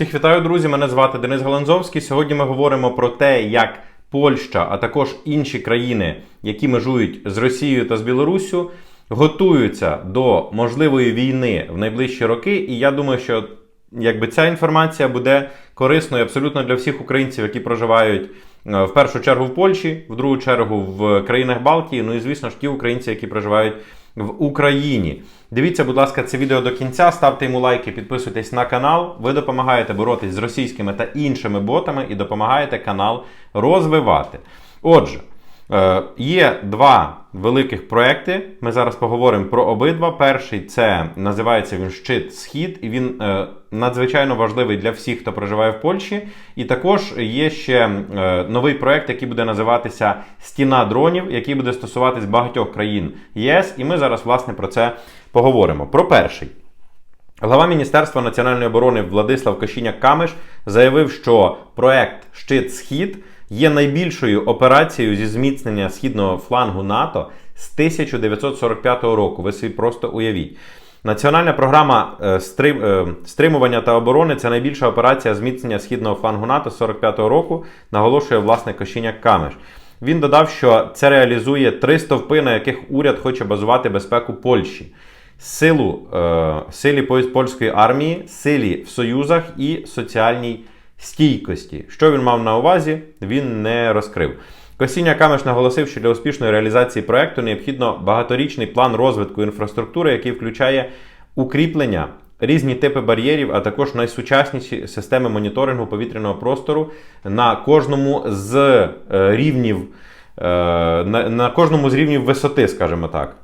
Всіх вітаю, друзі! Мене звати Денис Галанзовський. Сьогодні ми говоримо про те, як Польща, а також інші країни, які межують з Росією та з Білоруссю, готуються до можливої війни в найближчі роки. І я думаю, що якби ця інформація буде корисною абсолютно для всіх українців, які проживають е, в першу чергу в Польщі, в другу чергу в країнах Балтії. Ну і звісно ж ті українці, які проживають в Україні. Дивіться, будь ласка, це відео до кінця. Ставте йому лайки, підписуйтесь на канал. Ви допомагаєте боротись з російськими та іншими ботами і допомагаєте канал розвивати. Отже. Е, Є два великих проекти. Ми зараз поговоримо про обидва. Перший це називається він Щит Схід, і він е, надзвичайно важливий для всіх, хто проживає в Польщі. І також є ще е, новий проект, який буде називатися Стіна дронів, який буде стосуватись багатьох країн ЄС. І ми зараз власне про це поговоримо. Про перший. Глава Міністерства національної оборони Владислав Кошіняк Камиш заявив, що проект Щит Схід є найбільшою операцією зі зміцнення східного флангу НАТО з 1945 року. Ви собі просто уявіть. Національна програма е, е, стримування та оборони це найбільша операція зміцнення східного флангу НАТО з 45-го року, наголошує власне Кошіняк Камеш. Він додав, що це реалізує три стовпи, на яких уряд хоче базувати безпеку Польщі силу, е, силі польської армії, силі в союзах і соціальній стійкості. Що він мав на увазі, він не розкрив. Косіння Камеш наголосив, що для успішної реалізації проекту необхідно багаторічний план розвитку інфраструктури, який включає укріплення, різні типи бар'єрів, а також найсучасніші системи моніторингу повітряного простору на кожному з е, рівнів, е, на, кожному з рівнів висоти, скажімо так.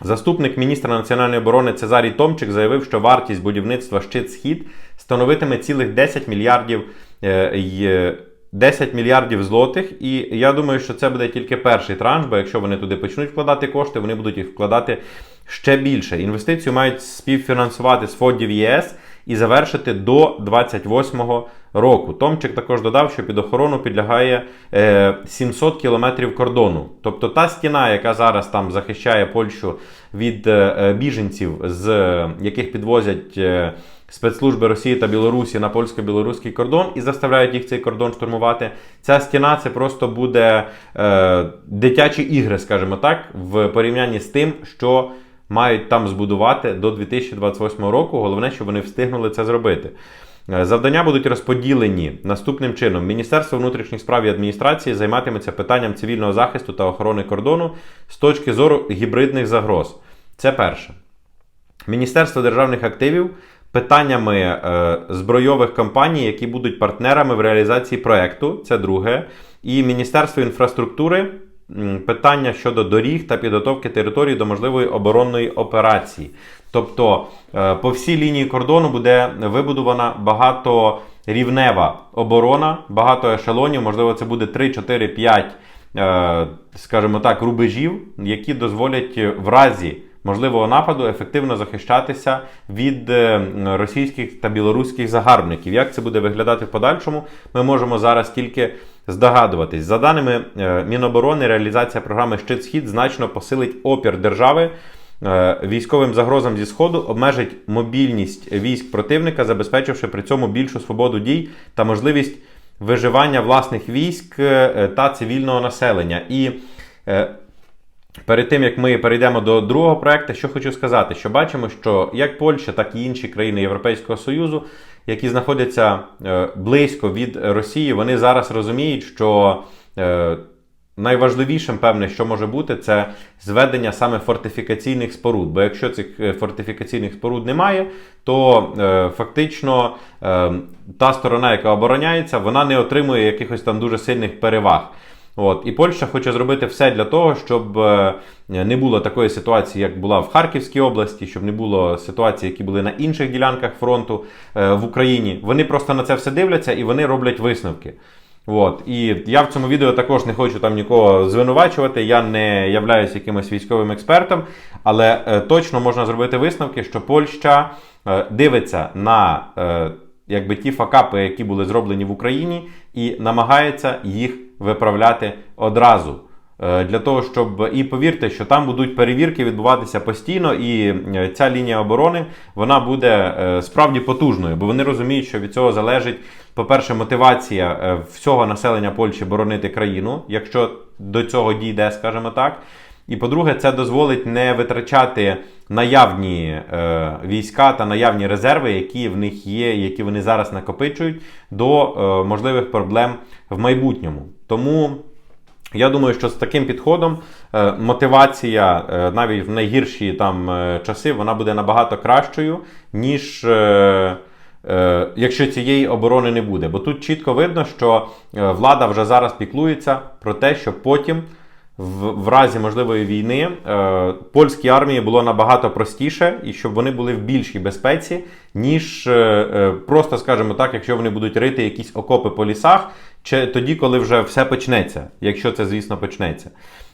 Заступник міністра національної оборони Цезарій Томчик заявив, що вартість будівництва щит Схід становитиме цілих 10 мільярдів е, 10 мільярдів злотих. І я думаю, що це буде тільки перший транш, бо якщо вони туди почнуть вкладати кошти, вони будуть їх вкладати ще більше. Інвестицію мають співфінансувати з фондів ЄС і завершити до 28-го року. Томчик також додав, що під охорону підлягає е, 700 кілометрів кордону. Тобто та стіна, яка зараз там захищає Польщу від е, е, біженців, з е, яких підвозять. е, Спецслужби Росії та Білорусі на польсько-білоруський кордон і заставляють їх цей кордон штурмувати. Ця стіна це просто буде е, дитячі ігри, скажімо так, в порівнянні з тим, що мають там збудувати до 2028 року. Головне, щоб вони встигнули це зробити. Е, Завдання будуть розподілені наступним чином: Міністерство внутрішніх справ і адміністрації займатиметься питанням цивільного захисту та охорони кордону з точки зору гібридних загроз. Це перше. Міністерство державних активів питаннями е, збройових компаній, які будуть партнерами в реалізації проекту. Це друге. І Міністерство інфраструктури питання щодо доріг та підготовки території до можливої оборонної операції. Тобто е, по всій лінії кордону буде вибудована багаторівнева оборона, багато ешелонів, можливо, це буде 3, 4, 5, е, скажімо так, рубежів, які дозволять е, в разі можливого нападу ефективно захищатися від е, російських та білоруських загарбників. Як це буде виглядати в подальшому, ми можемо зараз тільки здогадуватись. За даними е, Міноборони, реалізація програми Щит Схід значно посилить опір держави. е, Військовим загрозам зі сходу обмежить мобільність військ противника, забезпечивши при цьому більшу свободу дій та можливість виживання власних військ е, та цивільного населення. І Перед тим як ми перейдемо до другого проекту, що хочу сказати, що бачимо, що як Польща, так і інші країни Європейського Союзу, які знаходяться е, близько від Росії, вони зараз розуміють, що е, найважливішим, певне, що може бути, це зведення саме фортифікаційних споруд. Бо якщо цих е, фортифікаційних споруд немає, то фактично та сторона, яка обороняється, вона не отримує якихось там дуже сильних переваг. От і Польща хоче зробити все для того, щоб е, не було такої ситуації, як була в Харківській області, щоб не було ситуації, які були на інших ділянках фронту е, в Україні. Вони просто на це все дивляться і вони роблять висновки. От. І я в цьому відео також не хочу там нікого звинувачувати. Я не являюсь якимось військовим експертом, але е, точно можна зробити висновки, що Польща дивиться на якби ті факапи, які були зроблені в Україні, і намагається їх виправляти одразу. Е, Для того, щоб і повірте, що там будуть перевірки відбуватися постійно, і е, ця лінія оборони вона буде е, справді потужною, бо вони розуміють, що від цього залежить, по-перше, мотивація всього населення Польщі боронити країну, якщо до цього дійде, скажімо так. І по-друге, це дозволить не витрачати наявні е, війська та наявні резерви, які в них є, які вони зараз накопичують, до е, можливих проблем в майбутньому. Тому. Я думаю, що з таким підходом е, мотивація е, навіть в найгірші там е, часи вона буде набагато кращою, ніж е, е, якщо цієї оборони не буде. Бо тут чітко видно, що е, влада вже зараз піклується про те, щоб потім. В, в разі можливої війни е, польській армії було набагато простіше, і щоб вони були в більшій безпеці, ніж е, е, просто, скажімо так, якщо вони будуть рити якісь окопи по лісах, чи тоді, коли вже все почнеться, якщо це, звісно, почнеться.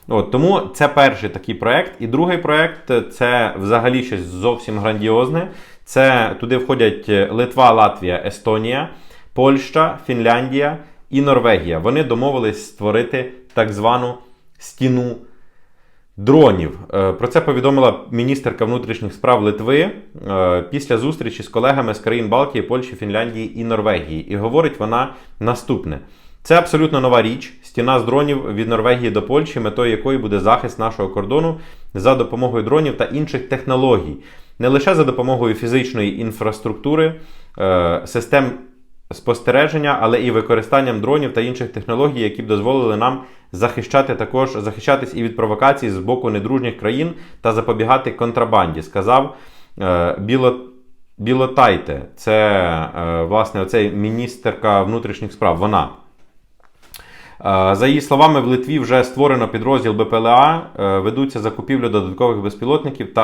От, тому це перший такий проект. І другий проект це взагалі щось зовсім грандіозне. Це туди входять Литва, Латвія, Естонія, Польща, Фінляндія і Норвегія. Вони домовились створити так звану стіну дронів. Е, Про це повідомила міністерка внутрішніх справ Литви е, після зустрічі з колегами з країн Балтії, Польщі, Фінляндії і Норвегії. І говорить вона наступне: це абсолютно нова річ. Стіна з дронів від Норвегії до Польщі, метою якої буде захист нашого кордону за допомогою дронів та інших технологій, не лише за допомогою фізичної інфраструктури, е, систем спостереження, але і використанням дронів та інших технологій, які б дозволили нам захищати також захищатись і від провокацій з боку недружніх країн та запобігати контрабанді, сказав е, Біло. Білотайте, це е, власне оцей міністерка внутрішніх справ. Вона. Е, За її словами, в Литві вже створено підрозділ БПЛА, е, ведуться закупівлі додаткових безпілотників та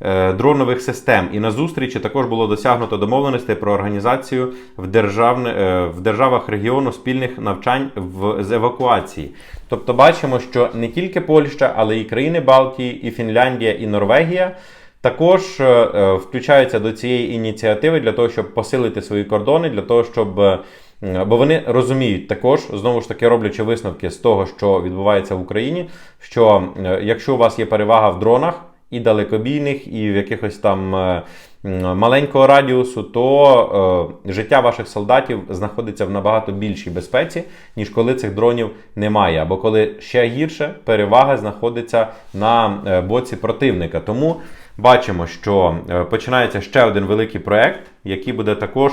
антидронових систем. І на зустрічі також було досягнуто домовленостей про організацію в, державне, е, в державах регіону спільних навчань в, з евакуації. Тобто бачимо, що не тільки Польща, але і країни Балтії, і Фінляндія, і Норвегія. Також е, е, включаються до цієї ініціативи для того, щоб посилити свої кордони, для того, щоб е, бо вони розуміють також, знову ж таки роблячи висновки з того, що відбувається в Україні, що е, якщо у вас є перевага в дронах і далекобійних, і в якихось там е, маленького радіусу, то е, життя ваших солдатів знаходиться в набагато більшій безпеці, ніж коли цих дронів немає, або коли ще гірше перевага знаходиться на е, боці противника. Тому бачимо, що починається ще один великий проект, який буде також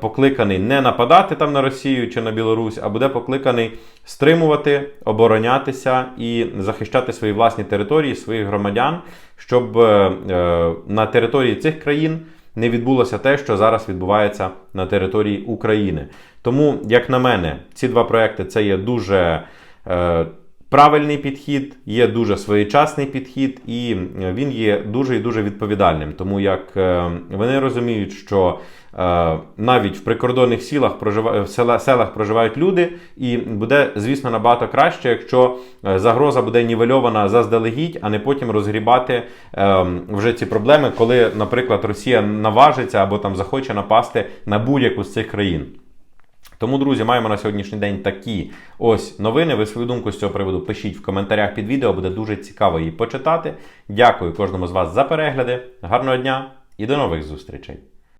покликаний не нападати там на Росію чи на Білорусь, а буде покликаний стримувати, оборонятися і захищати свої власні території, своїх громадян, щоб е, е, на території цих країн не відбулося те, що зараз відбувається на території України. Тому, як на мене, ці два проекти це є дуже. е, Правильний підхід, є дуже своєчасний підхід, і е, він є дуже і дуже відповідальним. Тому як е, вони розуміють, що е, навіть в прикордонних сілах прожива... в села... селах проживають люди, і буде, звісно, набагато краще, якщо загроза буде нівельована заздалегідь, а не потім розгрібати вже ці проблеми, коли, наприклад, Росія наважиться або там захоче напасти на будь-яку з цих країн. Тому, друзі, маємо на сьогоднішній день такі ось новини. Ви свою думку з цього приводу пишіть в коментарях під відео, буде дуже цікаво її почитати. Дякую кожному з вас за перегляди. Гарного дня і до нових зустрічей!